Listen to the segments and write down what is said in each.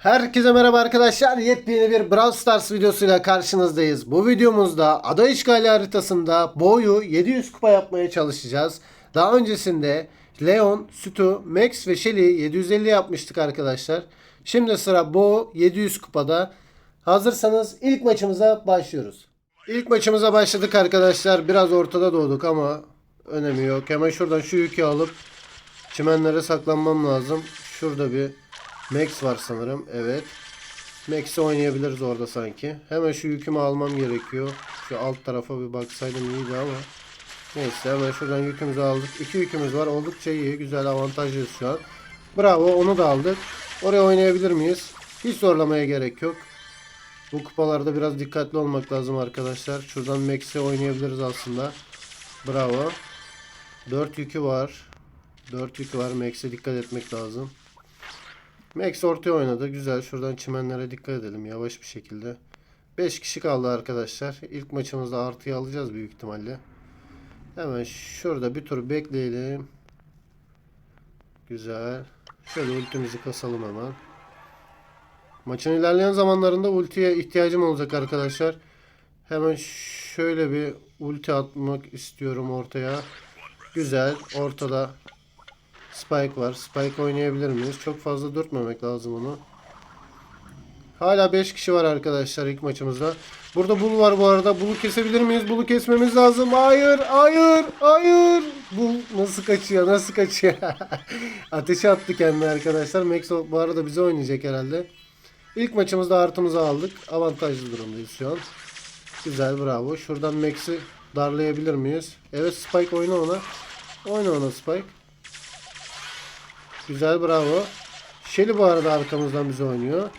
Herkese merhaba arkadaşlar. Yepyeni bir Brawl Stars videosuyla karşınızdayız. Bu videomuzda ada işgali haritasında boyu 700 kupa yapmaya çalışacağız. Daha öncesinde Leon, Stu, Max ve Shelly 750 yapmıştık arkadaşlar. Şimdi sıra Bo 700 kupada. Hazırsanız ilk maçımıza başlıyoruz. İlk maçımıza başladık arkadaşlar. Biraz ortada doğduk ama önemi yok. Hemen şuradan şu yükü alıp çimenlere saklanmam lazım. Şurada bir Max var sanırım. Evet. Max'i oynayabiliriz orada sanki. Hemen şu yükümü almam gerekiyor. Şu alt tarafa bir baksaydım iyiydi ama. Neyse hemen şuradan yükümüzü aldık. İki yükümüz var. Oldukça iyi. Güzel avantajlıyız şu an. Bravo onu da aldık. Oraya oynayabilir miyiz? Hiç zorlamaya gerek yok. Bu kupalarda biraz dikkatli olmak lazım arkadaşlar. Şuradan Max'i oynayabiliriz aslında. Bravo. 4 yükü var. 4 yükü var. Max'e dikkat etmek lazım. Max ortaya oynadı. Güzel. Şuradan çimenlere dikkat edelim yavaş bir şekilde. 5 kişi kaldı arkadaşlar. İlk maçımızda artıyı alacağız büyük ihtimalle. Hemen şurada bir tur bekleyelim. Güzel. Şöyle ultimizi kasalım hemen. Maçın ilerleyen zamanlarında ultiye ihtiyacım olacak arkadaşlar. Hemen şöyle bir ulti atmak istiyorum ortaya. Güzel. Ortada Spike var. Spike oynayabilir miyiz? Çok fazla dürtmemek lazım onu. Hala 5 kişi var arkadaşlar ilk maçımızda. Burada Bull var bu arada. Bull'u kesebilir miyiz? Bull'u kesmemiz lazım. Hayır, hayır, hayır. Bull nasıl kaçıyor? Nasıl kaçıyor? Ateşe attı kendini arkadaşlar. Max o- bu arada bize oynayacak herhalde. İlk maçımızda artımızı aldık. Avantajlı durumdayız şu an. Güzel bravo. Şuradan Max'i darlayabilir miyiz? Evet Spike oyna ona. Oyna ona Spike. Güzel bravo. Shelly bu arada arkamızdan bize oynuyor.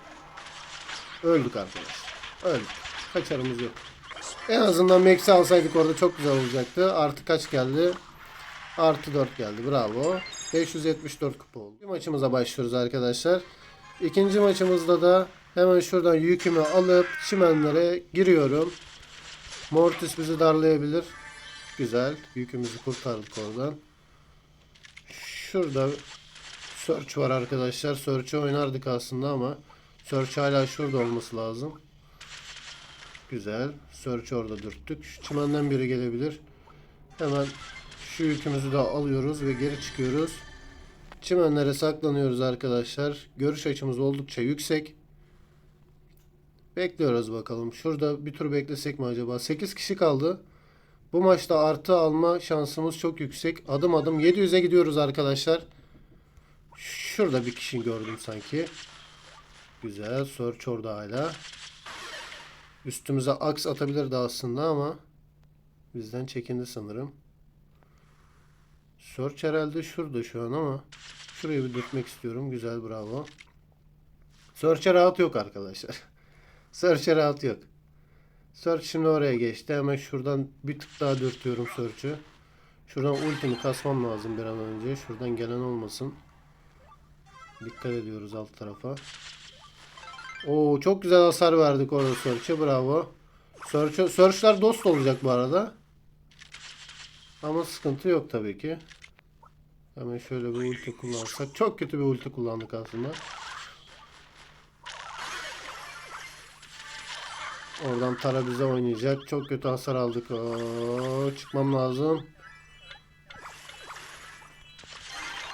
Öldük arkadaşlar. Öldük. Kaçarımız yok. En azından Max'i alsaydık orada çok güzel olacaktı. Artı kaç geldi? Artı 4 geldi. Bravo. 574 kupa oldu. Bir maçımıza başlıyoruz arkadaşlar. İkinci maçımızda da hemen şuradan yükümü alıp çimenlere giriyorum. Mortis bizi darlayabilir. Güzel. Yükümüzü kurtardık oradan. Şurada Search var arkadaşlar. Search'ı oynardık aslında ama Search hala şurada olması lazım. Güzel. Search orada dürttük. Şu çimenden biri gelebilir. Hemen şu yükümüzü de alıyoruz ve geri çıkıyoruz. Çimenlere saklanıyoruz arkadaşlar. Görüş açımız oldukça yüksek. Bekliyoruz bakalım. Şurada bir tur beklesek mi acaba? 8 kişi kaldı. Bu maçta artı alma şansımız çok yüksek. Adım adım 700'e gidiyoruz arkadaşlar. Şurada bir kişi gördüm sanki. Güzel. Search orada hala. Üstümüze aks atabilirdi aslında ama bizden çekindi sanırım. Search herhalde şurada şu an ama şurayı bir dürtmek istiyorum. Güzel bravo. Search'e rahat yok arkadaşlar. Search'e rahat yok. Search şimdi oraya geçti. Hemen şuradan bir tık daha dürtüyorum Search'ü. Şuradan ultimi kasmam lazım bir an önce. Şuradan gelen olmasın. Dikkat ediyoruz alt tarafa. Oo çok güzel hasar verdik orada Search'e. Bravo. Search'e, Search'ler dost olacak bu arada. Ama sıkıntı yok tabii ki. Hemen şöyle bir ulti kullansak. Çok kötü bir ulti kullandık aslında. Oradan Tara bize oynayacak. Çok kötü hasar aldık. Oo, çıkmam lazım.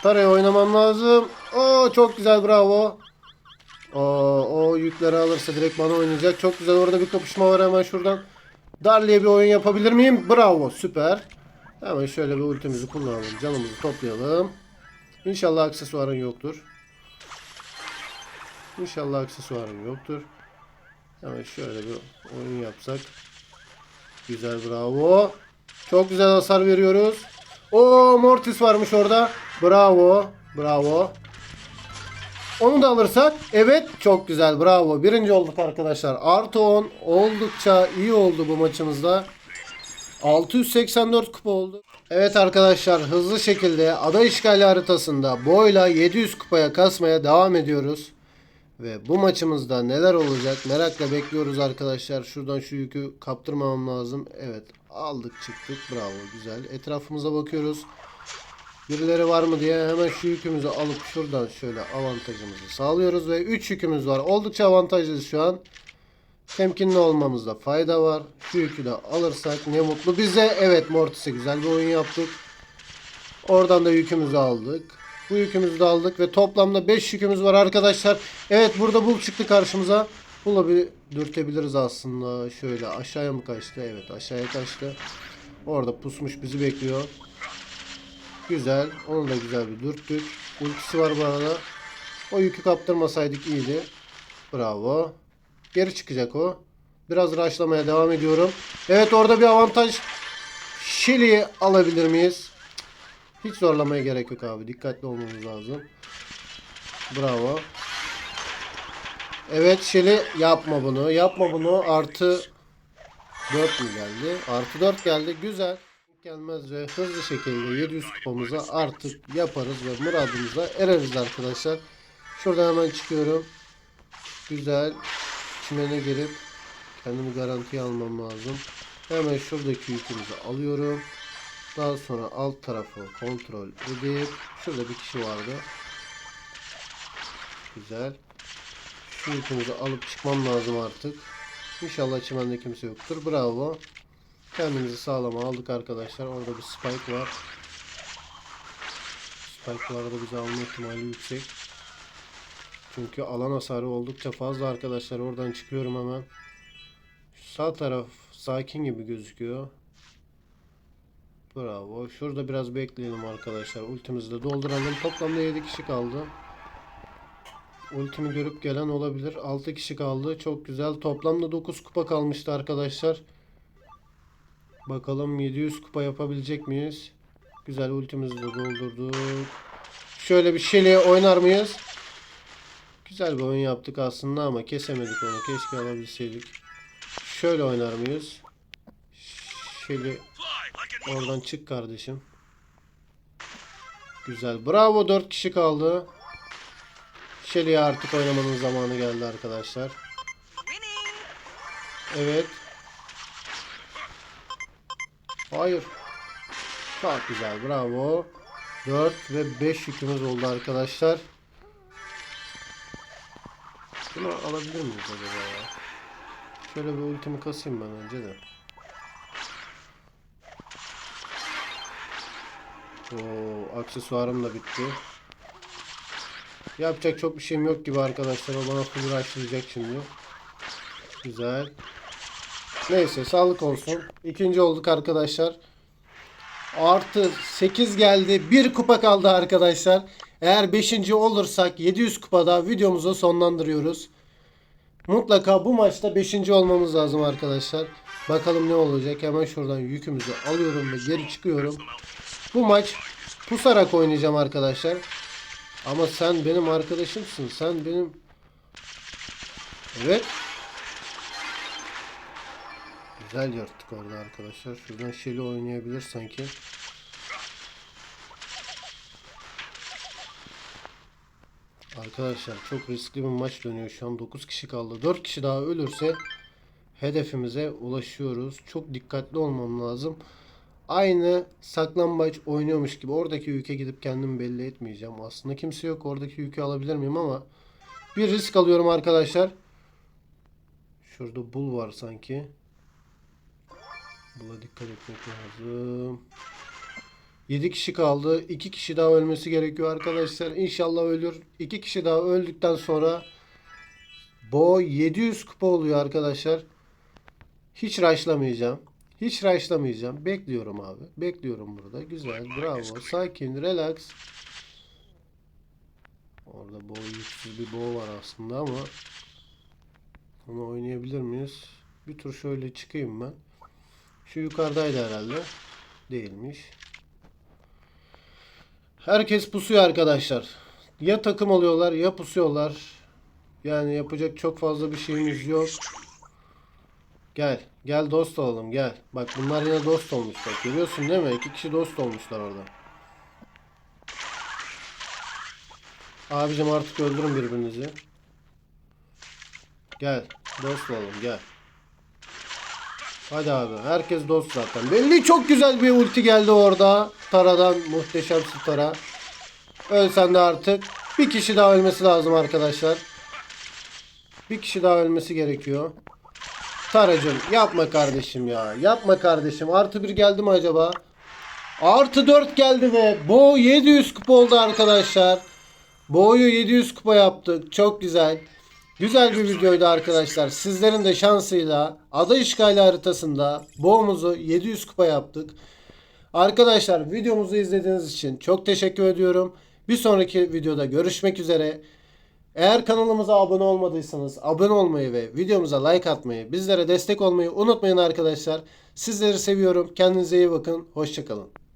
Tara'ya oynamam lazım. Oo, çok güzel bravo. Oo, o yükleri alırsa direkt bana oynayacak. Çok güzel orada bir kapışma var hemen şuradan. Darlı'ya bir oyun yapabilir miyim? Bravo süper. Hemen şöyle bir ultimizi kullanalım. Canımızı toplayalım. İnşallah aksesuarın yoktur. İnşallah aksesuarın yoktur. Hemen şöyle bir oyun yapsak. Güzel bravo. Çok güzel hasar veriyoruz. O Mortis varmış orada. Bravo. Bravo. Onu da alırsak evet çok güzel bravo. Birinci olduk arkadaşlar. Artı 10 oldukça iyi oldu bu maçımızda. 684 kupa oldu. Evet arkadaşlar hızlı şekilde ada işgali haritasında boyla 700 kupaya kasmaya devam ediyoruz. Ve bu maçımızda neler olacak merakla bekliyoruz arkadaşlar. Şuradan şu yükü kaptırmamam lazım. Evet aldık çıktık bravo güzel. Etrafımıza bakıyoruz. Birileri var mı diye hemen şu yükümüzü alıp şuradan şöyle avantajımızı sağlıyoruz ve 3 yükümüz var. Oldukça avantajlıyız şu an. Temkinli olmamızda fayda var. Şu yükü de alırsak ne mutlu bize. Evet Mortis'e güzel bir oyun yaptık. Oradan da yükümüzü aldık. Bu yükümüzü de aldık ve toplamda 5 yükümüz var arkadaşlar. Evet burada bul çıktı karşımıza. Bula bir dürtebiliriz aslında. Şöyle aşağıya mı kaçtı? Evet aşağıya kaçtı. Orada pusmuş bizi bekliyor. Güzel. Onu da güzel bir dürttük. Ultisi var bu arada. O yükü kaptırmasaydık iyiydi. Bravo. Geri çıkacak o. Biraz rushlamaya devam ediyorum. Evet orada bir avantaj. Shelly'i alabilir miyiz? Hiç zorlamaya gerek yok abi. Dikkatli olmamız lazım. Bravo. Evet Shelly yapma bunu. Yapma bunu. Artı 4 mü geldi? Artı 4 geldi. Güzel. Gelmez ve hızlı şekilde 700 kupamıza artık yaparız ve muradımıza ereriz arkadaşlar. Şuradan hemen çıkıyorum. Güzel. Çimene girip kendimi garantiye almam lazım. Hemen şuradaki yükümüzü alıyorum. Daha sonra alt tarafı kontrol edip şurada bir kişi vardı. Güzel. Şu yükümüzü alıp çıkmam lazım artık. İnşallah çimende kimse yoktur. Bravo. Kendimizi sağlama aldık arkadaşlar. Orada bir spike var. Spike bu arada bizi alma ihtimali yüksek. Çünkü alan hasarı oldukça fazla arkadaşlar. Oradan çıkıyorum hemen. Şu sağ taraf sakin gibi gözüküyor. Bravo. Şurada biraz bekleyelim arkadaşlar. Ultimizi de dolduralım. Toplamda 7 kişi kaldı. Ultimi görüp gelen olabilir. 6 kişi kaldı. Çok güzel. Toplamda 9 kupa kalmıştı arkadaşlar. Bakalım 700 kupa yapabilecek miyiz? Güzel ultimizi de doldurduk. Şöyle bir Shelly'e oynar mıyız? Güzel bir oyun yaptık aslında ama kesemedik onu. Keşke alabilseydik. Şöyle oynar mıyız? Shelly oradan çık kardeşim. Güzel. Bravo 4 kişi kaldı. Shelly'e artık oynamanın zamanı geldi arkadaşlar. Evet. Hayır. Çok güzel. Bravo. 4 ve 5 yükümüz oldu arkadaşlar. Bunu alabilir miyiz acaba ya? Şöyle bir ultimi kasayım ben önce de. Oo, aksesuarım da bitti. Yapacak çok bir şeyim yok gibi arkadaşlar. O bana full rushlayacak şimdi. Güzel. Neyse sağlık olsun. İkinci olduk arkadaşlar. Artı 8 geldi. Bir kupa kaldı arkadaşlar. Eğer 5. olursak 700 kupada videomuzu sonlandırıyoruz. Mutlaka bu maçta 5. olmamız lazım arkadaşlar. Bakalım ne olacak. Hemen şuradan yükümüzü alıyorum ve geri çıkıyorum. Bu maç pusarak oynayacağım arkadaşlar. Ama sen benim arkadaşımsın. Sen benim... Evet. Güzel yırttık orada arkadaşlar. Şuradan Shelly oynayabilir sanki. Arkadaşlar çok riskli bir maç dönüyor şu an. 9 kişi kaldı. 4 kişi daha ölürse hedefimize ulaşıyoruz. Çok dikkatli olmam lazım. Aynı saklambaç oynuyormuş gibi oradaki yüke gidip kendimi belli etmeyeceğim. Aslında kimse yok. Oradaki yükü alabilir miyim ama bir risk alıyorum arkadaşlar. Şurada bul var sanki. Buna dikkat etmek lazım. 7 kişi kaldı. 2 kişi daha ölmesi gerekiyor arkadaşlar. İnşallah ölür. 2 kişi daha öldükten sonra Bo 700 kupa oluyor arkadaşlar. Hiç rushlamayacağım. Hiç rushlamayacağım. Bekliyorum abi. Bekliyorum burada. Güzel. Bravo. Sakin. Relax. Orada Bo yüksüz bir Bo var aslında ama onu oynayabilir miyiz? Bir tur şöyle çıkayım ben. Şu yukarıdaydı herhalde. Değilmiş. Herkes pusuyor arkadaşlar. Ya takım oluyorlar ya pusuyorlar. Yani yapacak çok fazla bir şeyimiz yok. Gel. Gel dost olalım gel. Bak bunlar yine dost olmuş bak. Görüyorsun değil mi? İki kişi dost olmuşlar orada. Abicim artık öldürün birbirinizi. Gel. Dost olalım gel. Hadi abi. Herkes dost zaten. Belli çok güzel bir ulti geldi orada. Tara'dan muhteşem Tara. Ölsen de artık. Bir kişi daha ölmesi lazım arkadaşlar. Bir kişi daha ölmesi gerekiyor. Taracım yapma kardeşim ya. Yapma kardeşim. Artı bir geldi mi acaba? Artı 4 geldi ve Bo 700 kupa oldu arkadaşlar. Bo'yu 700 kupa yaptık. Çok güzel. Güzel bir videoydu arkadaşlar. Sizlerin de şansıyla ada işgali haritasında Bo'muzu 700 kupa yaptık. Arkadaşlar videomuzu izlediğiniz için çok teşekkür ediyorum. Bir sonraki videoda görüşmek üzere. Eğer kanalımıza abone olmadıysanız abone olmayı ve videomuza like atmayı, bizlere destek olmayı unutmayın arkadaşlar. Sizleri seviyorum. Kendinize iyi bakın. Hoşçakalın.